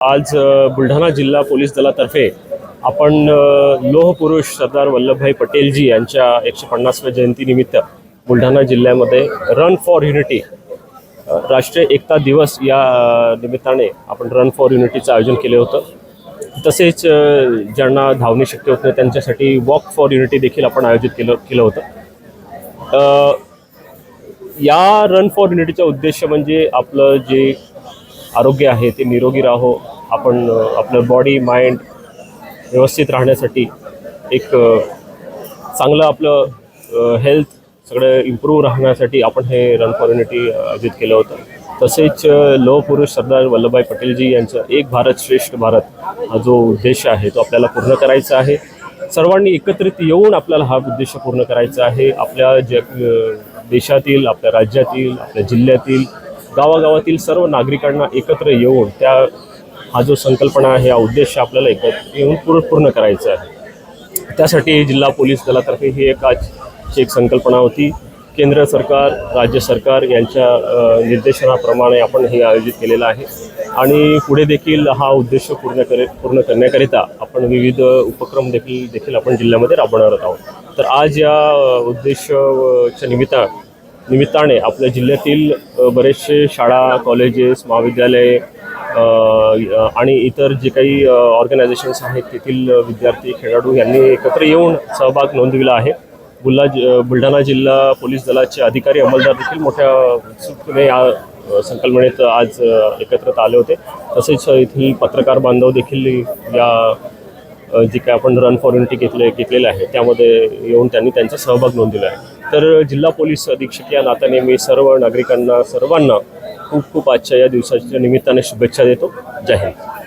आज बुलढाणा जिल्हा पोलीस दलातर्फे आपण लोहपुरुष सरदार वल्लभभाई पटेलजी यांच्या एकशे पन्नासव्या जयंतीनिमित्त बुलढाणा जिल्ह्यामध्ये रन फॉर युनिटी राष्ट्रीय एकता दिवस या निमित्ताने आपण रन फॉर युनिटीचं आयोजन केलं होतं. तसेच ज्यांना धावणे शक्य होत नाही त्यांच्यासाठी वॉक फॉर युनिटी देखील आपण आयोजित केलं केलं होतं. या रन फॉर युनिटीचा उद्देश म्हणजे आपलं जे आरोग्य आहे ते निरोगी राहो आपण आपलं बॉडी माइंड व्यवस्थित राहण्यासाठी एक चांगलं आपलं हेल्थ सगळं इम्प्रूव्ह राहण्यासाठी आपण हे रन फॉर युनिटी आयोजित केलं होतं. तसेच लोह पुरुष सरदार वल्लभभाई पटेलजी यांचं एक भारत श्रेष्ठ भारत हा जो उद्देश आहे तो आपल्याला पूर्ण करायचा आहे. सर्वांनी एकत्रित येऊन आपल्याला हा उद्देश पूर्ण करायचा आहे. आपल्या जग देशातील आपल्या राज्यातील आपल्या जिल्ह्यातील गावागावातील सर्व नागरिकांना एकत्र येऊन त्या हा जो संकल्पना आहे हा उद्देश आपल्याला एकत्र येऊन पूर्ण पूर्ण करायचा आहे. त्यासाठी जिल्हा पोलीस दलातर्फे ही एक आजची एक संकल्पना होती. केंद्र सरकार राज्य सरकार यांच्या निर्देशनाप्रमाणे आपण हे आयोजित केलेलं आहे. आणि पुढे देखील हा उद्देश पूर्ण करे पूर्ण करण्याकरिता आपण विविध उपक्रम देखील देखील आपण जिल्ह्यामध्ये राबवणार आहोत. तर आज या उद्देशच्या उद्देशाच्या निमित्ता निमित्ताने आपल्या जिल्ह्यातील बरेचसे शाळा कॉलेजेस महाविद्यालय आणि इतर जे काही ऑर्गनायझेशन्स आहेत तेथील विद्यार्थी खेळाडू यांनी एकत्र येऊन सहभाग नोंदविला आहे. बुल्ला जि- बुलढाणा जिल्हा पोलीस दलाचे अधिकारी अंमलदार देखील मोठ्या उत्सुकतेने या संकल्पनेत आज एकत्रित आले होते. तसेच येथील पत्रकार बांधव देखील या जे काय आपण रन फॉर युनिटी घेतले घेतलेलं आहे त्यामध्ये येऊन त्यांनी त्यांचा सहभाग नोंदविला आहे. तर जिल्हा पोलीस अधीक्षक या नात्याने मी सर्व नागरिकांना सर्वांना खूप खूप आजच्या या दिवसाच्या निमित्ताने शुभेच्छा देतो. जय हिंद.